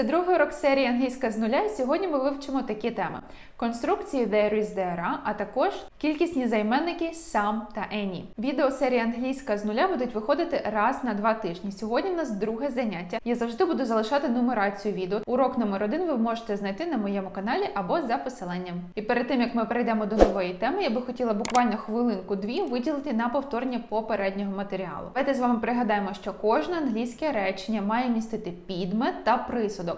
Це другий урок серії англійська з нуля. Сьогодні ми вивчимо такі теми: конструкції there is, there а також кількісні займенники some та any. Відео серії англійська з нуля будуть виходити раз на два тижні. Сьогодні в нас друге заняття. Я завжди буду залишати нумерацію відео. Урок номер один ви можете знайти на моєму каналі або за посиланням. І перед тим як ми перейдемо до нової теми, я би хотіла буквально хвилинку-дві виділити на повторення попереднього матеріалу. Давайте з вами пригадаємо, що кожне англійське речення має містити підмет та присудок.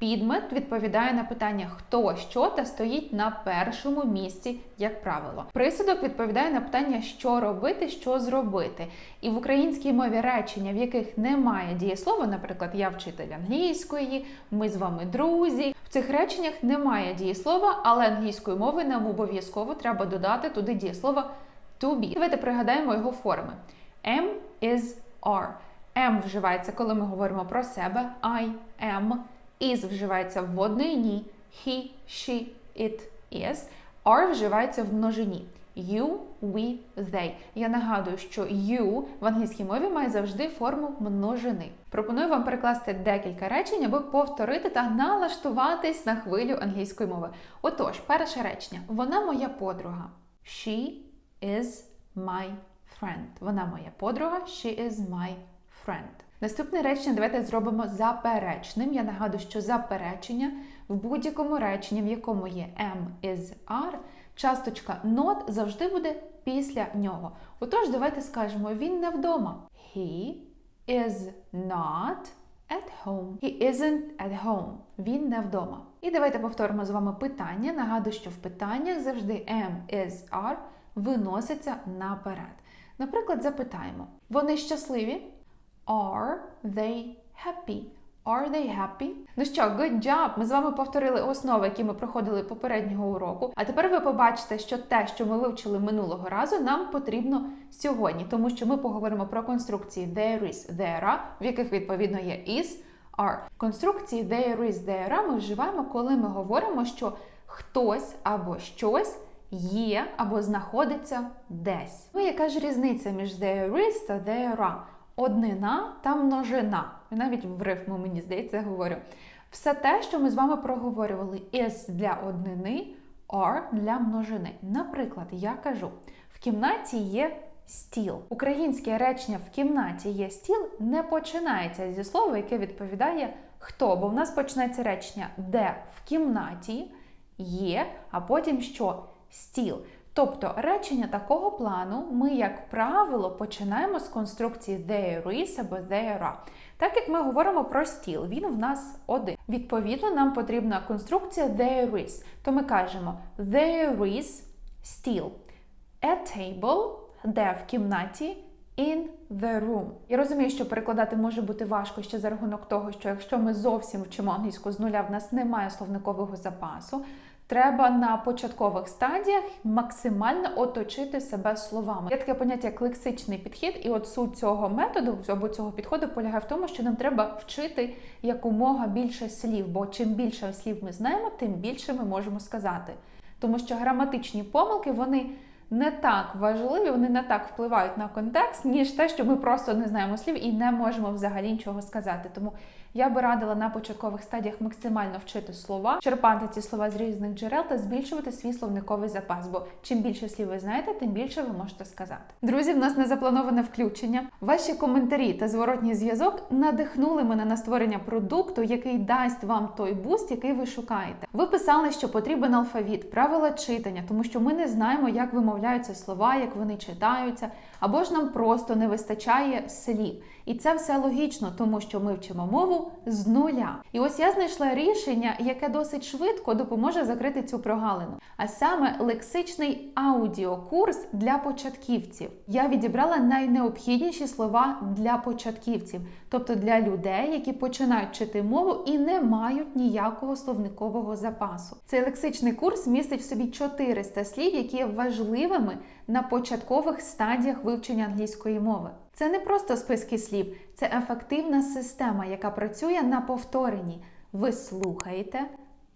Підмет відповідає на питання хто, що та стоїть на першому місці, як правило. Присудок відповідає на питання, що робити, що зробити. І в українській мові речення, в яких немає дієслова, наприклад, я вчитель англійської, ми з вами друзі. В цих реченнях немає дієслова, але англійської мови нам обов'язково треба додати туди дієслово to be. Давайте пригадаємо його форми. Am is are. Am вживається, коли ми говоримо про себе. I am. Is вживається в однині. He, she, it, is. Are вживається в множині. You, we, they. Я нагадую, що you в англійській мові має завжди форму множини. Пропоную вам перекласти декілька речень, аби повторити та налаштуватись на хвилю англійської мови. Отож, перше речення. Вона моя подруга. She is my friend. Вона моя подруга. She is my friend. Наступне речення давайте зробимо заперечним. Я нагадую, що заперечення в будь-якому реченні, в якому є am, is, are, часточка not завжди буде після нього. Отож, давайте скажемо: він не вдома. He is not at home. He isn't at home. Він не вдома. І давайте повторимо з вами питання. Нагадую, що в питаннях завжди am, is, are виноситься наперед. Наприклад, запитаємо: вони щасливі? Are they happy? Are they happy? Ну що, good job! Ми з вами повторили основи, які ми проходили попереднього уроку. А тепер ви побачите, що те, що ми вивчили минулого разу, нам потрібно сьогодні, тому що ми поговоримо про конструкції there is, there are, в яких відповідно є is, are. Конструкції there is, there are ми вживаємо, коли ми говоримо, що хтось або щось є або знаходиться десь. Ну, яка ж різниця між there is та there are? Однина та множина. Навіть в рифму, мені здається, говорю. Все те, що ми з вами проговорювали, is для однини, are для множини. Наприклад, я кажу: в кімнаті є стіл. Українське речення в кімнаті є стіл не починається зі слова, яке відповідає хто. Бо в нас почнеться речення, де в кімнаті є, а потім що? Стіл. Тобто речення такого плану ми, як правило, починаємо з конструкції there is або there are. Так як ми говоримо про стіл, він в нас один. Відповідно, нам потрібна конструкція there is. То ми кажемо there is steel. A table, де в кімнаті. In the room. Я розумію, що перекладати може бути важко ще за рахунок того, що якщо ми зовсім вчимо англійську з нуля, в нас немає словникового запасу. Треба на початкових стадіях максимально оточити себе словами. Є таке поняття як лексичний підхід, і от суть цього методу або цього підходу полягає в тому, що нам треба вчити якомога більше слів, бо чим більше слів ми знаємо, тим більше ми можемо сказати. Тому що граматичні помилки вони не так важливі, вони не так впливають на контекст, ніж те, що ми просто не знаємо слів і не можемо взагалі нічого сказати. Тому я би радила на початкових стадіях максимально вчити слова, черпати ці слова з різних джерел та збільшувати свій словниковий запас. Бо чим більше слів ви знаєте, тим більше ви можете сказати. Друзі, в нас не заплановане включення. Ваші коментарі та зворотній зв'язок надихнули мене на створення продукту, який дасть вам той буст, який ви шукаєте. Ви писали, що потрібен алфавіт, правила читання, тому що ми не знаємо, як вимовляються слова, як вони читаються, або ж нам просто не вистачає слів. І це все логічно, тому що ми вчимо мову з нуля. І ось я знайшла рішення, яке досить швидко допоможе закрити цю прогалину. А саме лексичний аудіокурс для початківців. Я відібрала найнеобхідніші слова для початківців, тобто для людей, які починають вчити мову і не мають ніякого словникового запасу. Цей лексичний курс містить в собі 400 слів, які є важливими на початкових стадіях вивчення англійської мови. Це не просто списки слів, це ефективна система, яка працює на повторенні. Ви слухаєте,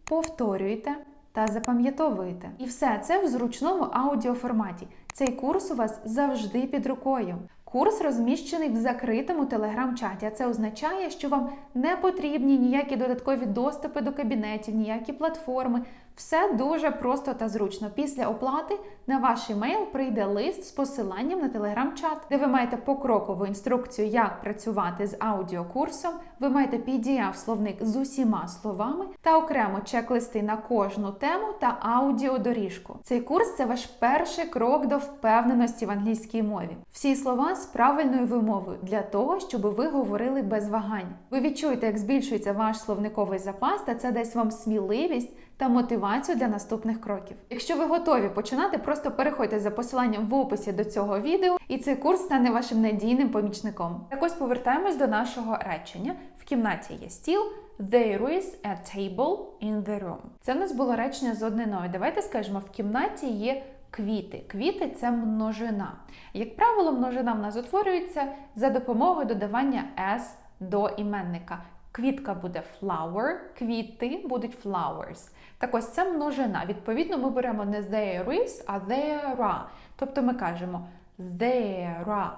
повторюєте та запам'ятовуєте. І все це в зручному аудіоформаті. Цей курс у вас завжди під рукою. Курс розміщений в закритому телеграм-чаті. А це означає, що вам не потрібні ніякі додаткові доступи до кабінетів, ніякі платформи. Все дуже просто та зручно. Після оплати на ваш емейл прийде лист з посиланням на телеграм-чат, де ви маєте покрокову інструкцію, як працювати з аудіокурсом. Ви маєте pdf словник з усіма словами та окремо чек-листи на кожну тему та аудіодоріжку. Цей курс це ваш перший крок до впевненості в англійській мові. Всі слова з правильною вимовою для того, щоб ви говорили без вагань. Ви відчуєте, як збільшується ваш словниковий запас, та це дасть вам сміливість та мотивацію для наступних кроків. Якщо ви готові починати, просто переходьте за посиланням в описі до цього відео, і цей курс стане вашим надійним помічником. Так ось повертаємось до нашого речення. В кімнаті є стіл. There is a table in the room. Це в нас було речення з одниною. Давайте скажемо, в кімнаті є квіти. Квіти це множина. Як правило, множина в нас утворюється за допомогою додавання s до іменника. Квітка буде flower, квіти будуть flowers. Так ось це множина. Відповідно, ми беремо не there is, а there are. Тобто ми кажемо there are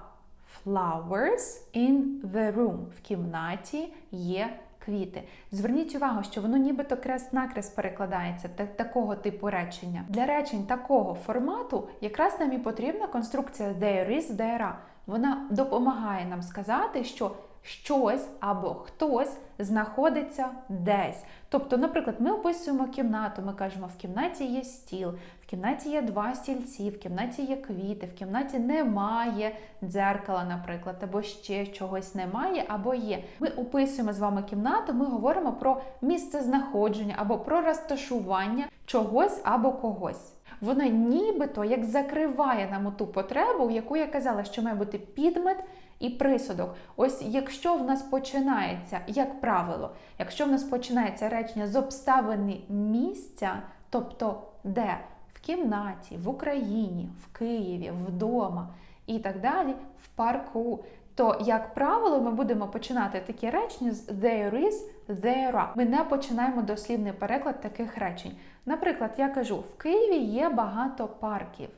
flowers in the room. В кімнаті є квіти. Зверніть увагу, що воно нібито крест-накрест перекладається та- такого типу речення. Для речень такого формату якраз нам і потрібна конструкція there is, there are. Вона допомагає нам сказати, що щось або хтось знаходиться десь. Тобто, наприклад, ми описуємо кімнату, ми кажемо, в кімнаті є стіл, в кімнаті є два стільці, в кімнаті є квіти, в кімнаті немає дзеркала, наприклад, або ще чогось немає, або є. Ми описуємо з вами кімнату, ми говоримо про місце знаходження або про розташування чогось або когось. Вона нібито як закриває нам ту потребу, яку я казала, що має бути підмет і присудок. Ось якщо в нас починається, як правило, якщо в нас починається речення з обставини місця, тобто де в кімнаті, в Україні, в Києві, вдома і так далі, в парку. То, як правило, ми будемо починати такі речення з there is, there. Ми не починаємо дослівний переклад таких речень. Наприклад, я кажу: в Києві є багато парків.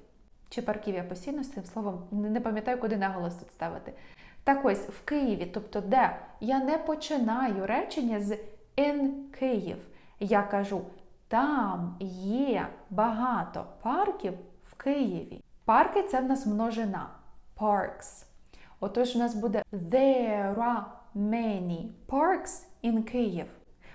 Чи парків я постійно з цим словом не пам'ятаю, куди наголос тут ставити. Так ось в Києві, тобто де я не починаю речення з in Київ. Я кажу, там є багато парків в Києві. Парки це в нас множина. Parks. Отож, у нас буде There are many parks in Київ.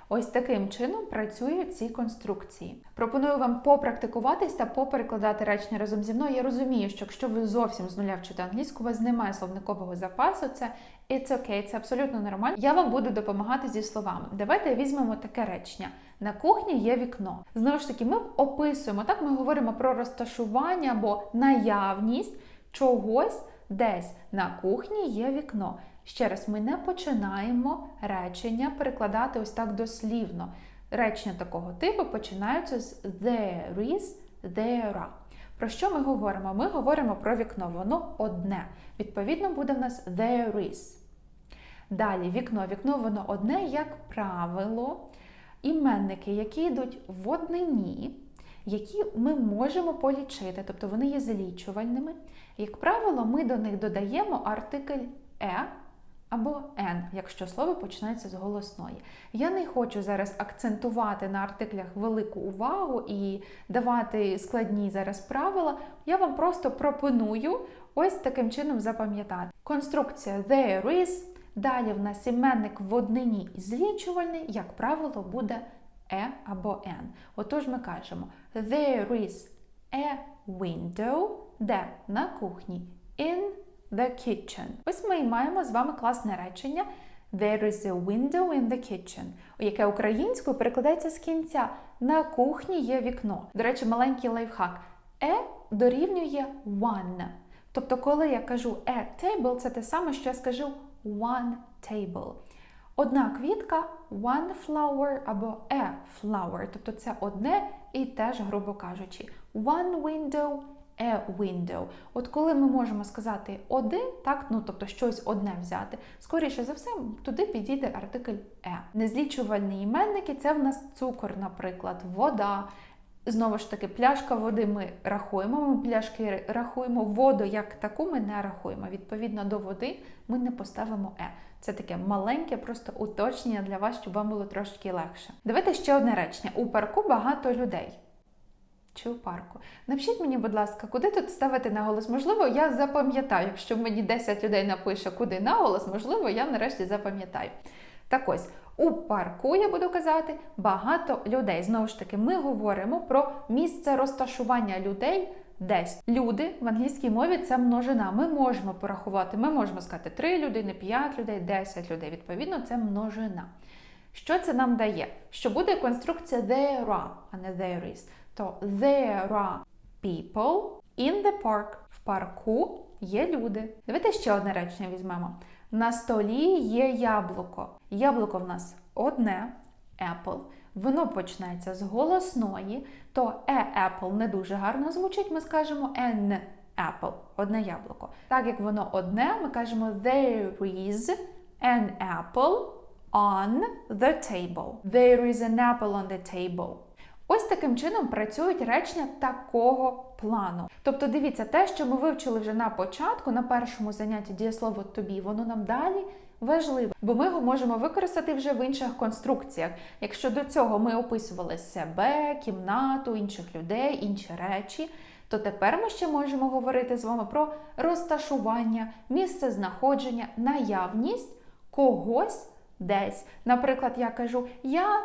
Ось таким чином працюють ці конструкції. Пропоную вам попрактикуватись та поперекладати речення разом зі мною. Я розумію, що якщо ви зовсім з нуля вчите англійську, у вас немає словникового запасу, це it's okay, це абсолютно нормально. Я вам буду допомагати зі словами. Давайте візьмемо таке речення. На кухні є вікно. Знову ж таки, ми описуємо, так ми говоримо про розташування або наявність чогось десь. На кухні є вікно. Ще раз, ми не починаємо речення перекладати ось так дослівно. Речення такого типу починаються з there is, there are. Про що ми говоримо? Ми говоримо про вікно, воно одне. Відповідно, буде в нас there is. Далі вікно. Вікно воно одне, як правило, іменники, які йдуть в однині, які ми можемо полічити, тобто вони є злічувальними. Як правило, ми до них додаємо артикль е або «n», якщо слово починається з голосної. Я не хочу зараз акцентувати на артиклях велику увагу і давати складні зараз правила. Я вам просто пропоную ось таким чином запам'ятати. Конструкція there is, далі в нас іменник в однині і злічувальний, як правило, буде е або «n». Отож ми кажемо there is a window, де на кухні, in the kitchen. Ось ми маємо з вами класне речення There is a window in the kitchen, яке українською перекладається з кінця. На кухні є вікно. До речі, маленький лайфхак. Е дорівнює one. Тобто, коли я кажу a table, це те саме, що я скажу one table. Одна квітка one flower або a flower. Тобто це одне і теж, грубо кажучи, one window a window. От коли ми можемо сказати один, так, ну тобто щось одне взяти, скоріше за все, туди підійде артикль е. Незлічувальні іменники це в нас цукор, наприклад, вода, Знову ж таки, пляшка води ми рахуємо, ми пляшки рахуємо, воду як таку ми не рахуємо. Відповідно до води ми не поставимо е. Це таке маленьке просто уточнення для вас, щоб вам було трошки легше. Давайте ще одне речення. У парку багато людей. Чи у парку? Напишіть мені, будь ласка, куди тут ставити наголос? Можливо, я запам'ятаю. Якщо мені 10 людей напише, куди наголос, можливо, я нарешті запам'ятаю. Так ось, у парку я буду казати багато людей. Знову ж таки, ми говоримо про місце розташування людей десь. Люди в англійській мові це множина. Ми можемо порахувати, ми можемо сказати 3 людини, 5 людей, 10 людей. Відповідно, це множина. Що це нам дає? Що буде конструкція there are, а не there is. То there are people in the park. В парку є люди. Давайте ще одне речення візьмемо. На столі є яблуко. Яблуко в нас одне apple. Воно починається з голосної, то e apple не дуже гарно звучить. Ми скажемо an apple, одне яблуко. Так як воно одне, ми кажемо there is an apple on the table. There is an apple on the table. Ось таким чином працюють речення такого плану. Тобто, дивіться, те, що ми вивчили вже на початку, на першому занятті дієслово тобі, воно нам далі важливе, бо ми його можемо використати вже в інших конструкціях. Якщо до цього ми описували себе, кімнату, інших людей, інші речі. То тепер ми ще можемо говорити з вами про розташування, місце знаходження, наявність когось десь. Наприклад, я кажу, я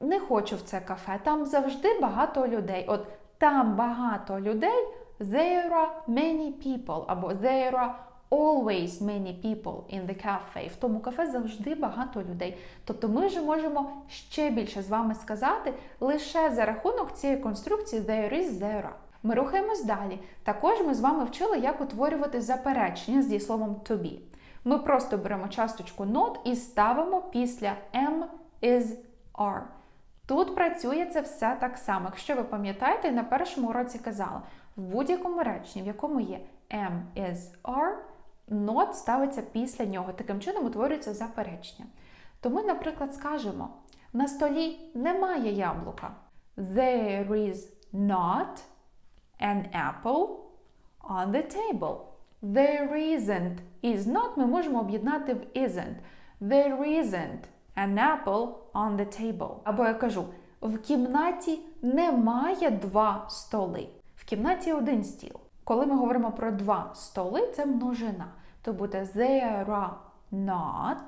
не хочу в це кафе, там завжди багато людей. От там багато людей, there are many people, або there are always many people in the cafe. В тому кафе завжди багато людей. Тобто ми вже можемо ще більше з вами сказати лише за рахунок цієї конструкції there is, there. Ми рухаємось далі. Також ми з вами вчили, як утворювати заперечення з дієсловом to be. Ми просто беремо часточку not і ставимо після am, is, are. Тут працює це все так само. Якщо ви пам'ятаєте, на першому уроці казала, в будь-якому реченні, в якому є am, is, are, not ставиться після нього. Таким чином утворюється заперечення. То ми, наприклад, скажемо: на столі немає яблука. There is not an apple on the table. There isn't. Is not ми можемо об'єднати в isn't. There isn't an apple on the table. Або я кажу, в кімнаті немає два столи. В кімнаті один стіл. Коли ми говоримо про два столи, це множина. То буде there are not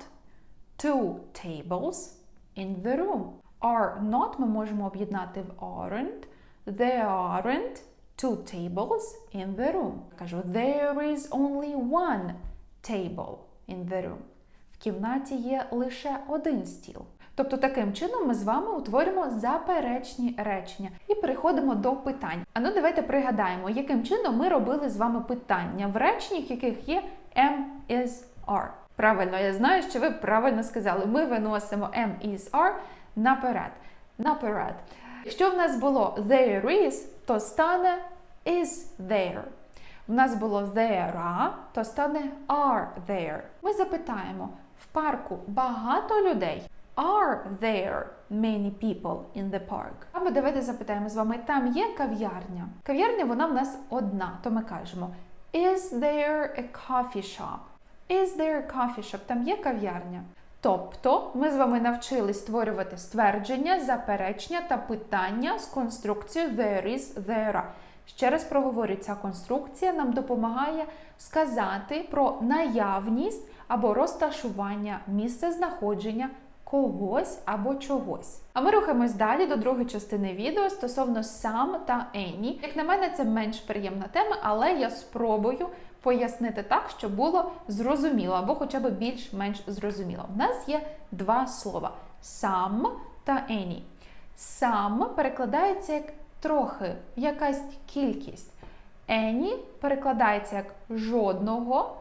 two tables in the room. Are not ми можемо об'єднати в aren't. There aren't two tables in the room. Кажу, there is only one table in the room. Кімнаті є лише один стіл. Тобто таким чином ми з вами утворюємо заперечні речення і переходимо до питань. А ну давайте пригадаємо, яким чином ми робили з вами питання в реченнях, яких є am, is, are. Правильно, я знаю, що ви правильно сказали. Ми виносимо am, is, are наперед. Наперед. Якщо в нас було there is, то стане is there. В нас було there are, то стане are there. Ми запитаємо: парку багато людей. Are there many people in the park? Або давайте запитаємо з вами, там є кав'ярня? Кав'ярня вона в нас одна, то ми кажемо Is there a coffee shop? Is there a coffee shop? Там є кав'ярня. Тобто ми з вами навчились створювати ствердження, заперечення та питання з конструкцією there is, there. Ще раз проговорю, ця конструкція нам допомагає сказати про наявність або розташування місце знаходження когось або чогось. А ми рухаємось далі до другої частини відео стосовно сам та any. Як на мене, це менш приємна тема, але я спробую пояснити так, щоб було зрозуміло, або хоча б більш-менш зрозуміло. У нас є два слова: some та any. Some перекладається як трохи, якась кількість. Any перекладається як жодного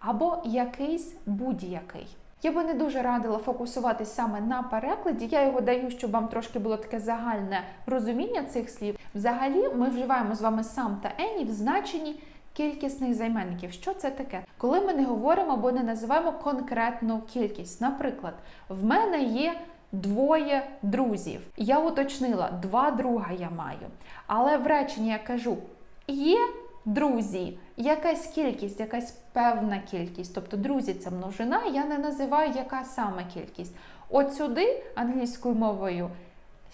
або якийсь будь-який. Я би не дуже радила фокусуватись саме на перекладі. Я його даю, щоб вам трошки було таке загальне розуміння цих слів. Взагалі, ми вживаємо з вами сам та any в значенні кількісних займенників. Що це таке? Коли ми не говоримо або не називаємо конкретну кількість. Наприклад, в мене є двоє друзів. Я уточнила, два друга я маю. Але в реченні я кажу, є друзі, якась кількість, якась певна кількість. Тобто друзі це множина, я не називаю, яка саме кількість. От сюди англійською мовою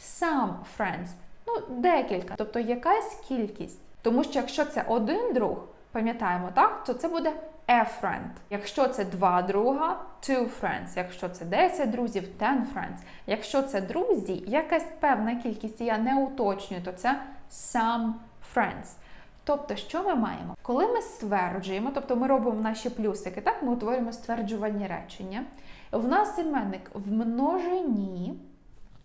some friends, ну декілька, тобто якась кількість. Тому що якщо це один друг, пам'ятаємо, так, то це буде a friend. Якщо це два друга, two friends. Якщо це 10 друзів, ten friends. Якщо це друзі, якась певна кількість, я не уточнюю, то це some friends. Тобто, що ми маємо? Коли ми стверджуємо, тобто ми робимо наші плюсики, так, ми утворюємо стверджувальні речення. В нас іменник в множині,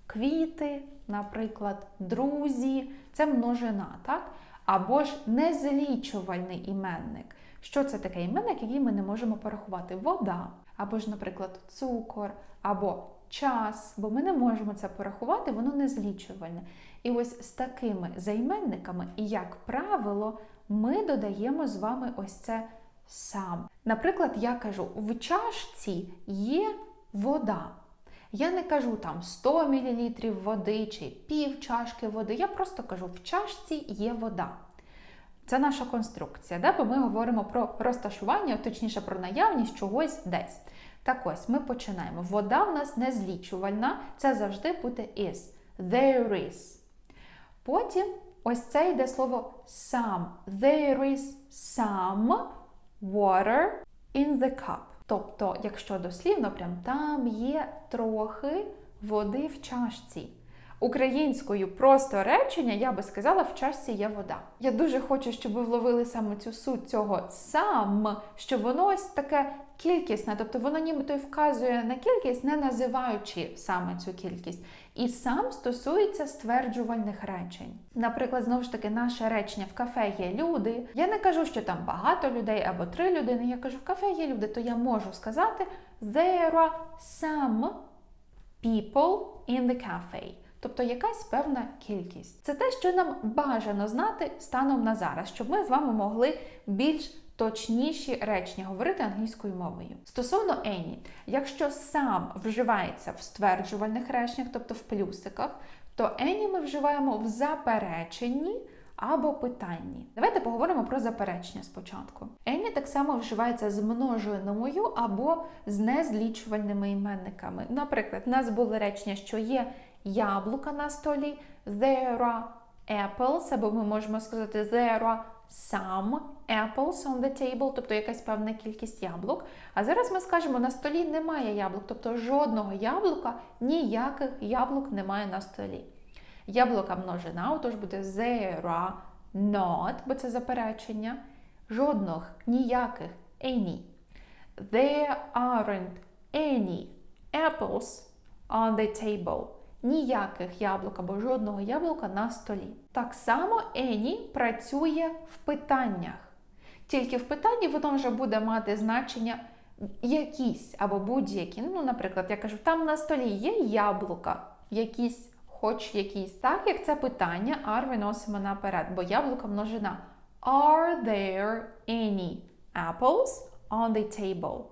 квіти, наприклад, друзі, це множина, так? Або ж незлічувальний іменник. Що це таке іменник, який ми не можемо порахувати? Вода, або ж, наприклад, цукор, або час, бо ми не можемо це порахувати, воно незлічувальне. І ось з такими займенниками, і як правило, ми додаємо з вами ось це сам. Наприклад, я кажу: в чашці є вода. Я не кажу там 100 мл води чи пів чашки води. Я просто кажу, в чашці є вода. Це наша конструкція, де? бо ми говоримо про розташування, точніше про наявність чогось десь. Так ось ми починаємо. Вода в нас не злічувальна, це завжди буде is. There is. Потім ось це йде слово some. There is some water in the cup. Тобто, якщо дослівно, прям там є трохи води в чашці. Українською просто речення, я би сказала, в чашці є вода. Я дуже хочу, щоб ви вловили саме цю суть цього сам, що воно ось таке кількісне, тобто воно нібито й вказує на кількість, не називаючи саме цю кількість. І сам стосується стверджувальних речень. Наприклад, знову ж таки, наше речення в кафе є люди. Я не кажу, що там багато людей або три людини. Я кажу, в кафе є люди, то я можу сказати there are some people in the cafe. Тобто якась певна кількість. Це те, що нам бажано знати станом на зараз, щоб ми з вами могли більш точніші речення говорити англійською мовою. Стосовно any, якщо сам вживається в стверджувальних реченнях, тобто в плюсиках, то any ми вживаємо в запереченні. Або питанні. Давайте поговоримо про заперечення спочатку. Any так само вживається з множиною або з незлічувальними іменниками. Наприклад, у нас були речення, що є яблука на столі, there are apples, або ми можемо сказати there are some apples on the table, тобто якась певна кількість яблук. А зараз ми скажемо, на столі немає яблук, тобто жодного яблука, ніяких яблук немає на столі. Яблука множина, отож буде there are not, бо це заперечення. Жодних, ніяких, any. There aren't any apples on the table. Ніяких яблук або жодного яблука на столі. Так само any працює в питаннях. Тільки в питанні воно вже буде мати значення якісь або будь-які. Ну, наприклад, я кажу, там на столі є яблука, якісь, хоч якісь. Так як це питання, are виносимо наперед, бо яблука множина. Are there any apples on the table?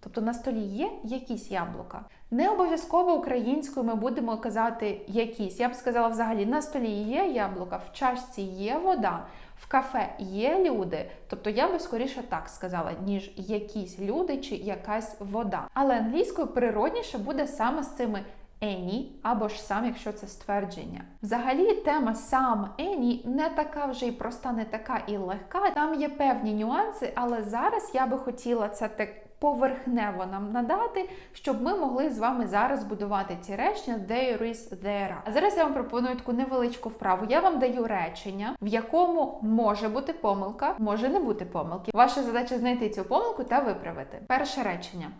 Тобто на столі є якісь яблука. Не обов'язково українською ми будемо казати якісь. Я б сказала, взагалі, на столі є яблука, в чашці є вода, в кафе є люди. Тобто я би скоріше так сказала, ніж якісь люди чи якась вода. Але англійською природніше буде саме з цими any або ж сам, якщо це ствердження. Взагалі, тема сам any не така вже й проста, не така і легка. Там є певні нюанси, але зараз я би хотіла це так поверхнево нам надати, щоб ми могли з вами зараз будувати ці речення there is, there. А зараз я вам пропоную таку невеличку вправу. Я вам даю речення, в якому може бути помилка, може не бути помилки. Ваша задача знайти цю помилку та виправити. Перше речення.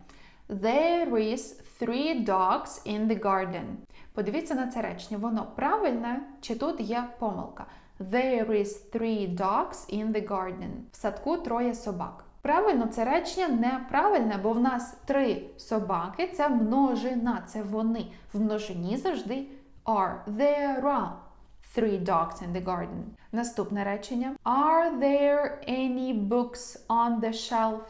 There is three dogs in the garden. Подивіться на це речення. Воно правильне чи тут є помилка? There is three dogs in the garden. В садку троє собак. Правильно, це речення неправильне, бо в нас три собаки це множина, це вони. В множині завжди are. There are three dogs in the garden. Наступне речення. Are there any books on the shelf?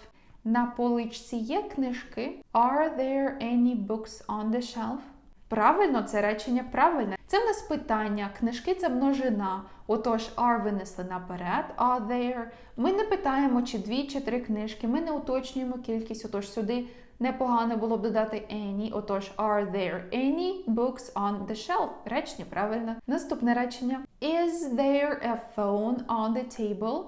На поличці є книжки. Are there any books on the shelf? Правильно, це речення правильне. Це в нас питання, книжки це множина. Отож, are винесли наперед, are there. Ми не питаємо, чи дві, чи три книжки. Ми не уточнюємо кількість. Отож, сюди непогано було б додати any. Отож, are there any books on the shelf? Речення правильно. Наступне речення. Is there a phone on the table?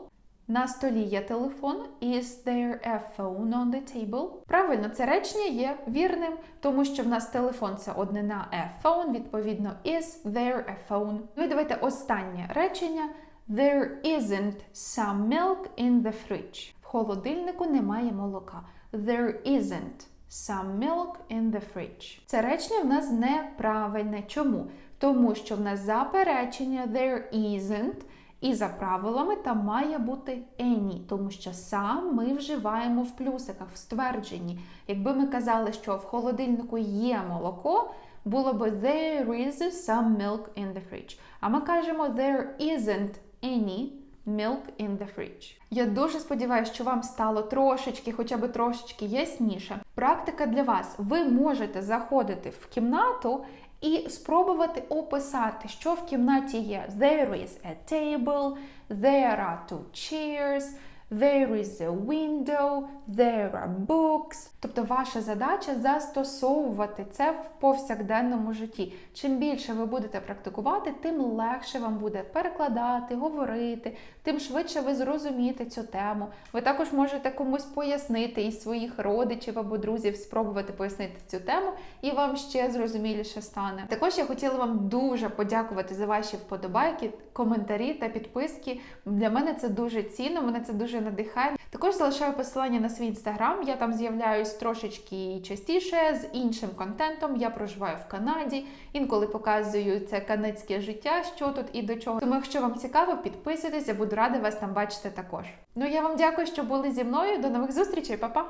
На столі є телефон. Is there a phone on the table? Правильно, це речення є вірним, тому що в нас телефон це однина a phone, відповідно, is there a phone. Ну і давайте останнє речення. There isn't some milk in the fridge. В холодильнику немає молока. There isn't some milk in the fridge. Це речення в нас неправильне. Чому? Тому що в нас заперечення there isn't. І за правилами там має бути any, тому що сам ми вживаємо в плюсиках, в ствердженні. Якби ми казали, що в холодильнику є молоко, було б there is some milk in the fridge. А ми кажемо there isn't any milk in the fridge. Я дуже сподіваюся, що вам стало трошечки, хоча б трошечки ясніше. Практика для вас. Ви можете заходити в кімнату і спробувати описати, що в кімнаті є. There is a table, there are two chairs, there is a window, there are books. Тобто ваша задача застосовувати це в повсякденному житті. Чим більше ви будете практикувати, тим легше вам буде перекладати, говорити, тим швидше ви зрозумієте цю тему. Ви також можете комусь пояснити із своїх родичів або друзів, спробувати пояснити цю тему, і вам ще зрозуміліше стане. Також я хотіла вам дуже подякувати за ваші вподобайки, коментарі та підписки. Для мене це дуже цінно, мене це дуже надихає. Також залишаю посилання на свій інстаграм. Я там з'являюсь трошечки частіше з іншим контентом. Я проживаю в Канаді, інколи показую це канадське життя, що тут і до чого. Тому, якщо вам цікаво, підписуйтесь, я буду рада вас там бачити також. Ну я вам дякую, що були зі мною. До нових зустрічей, Па-па!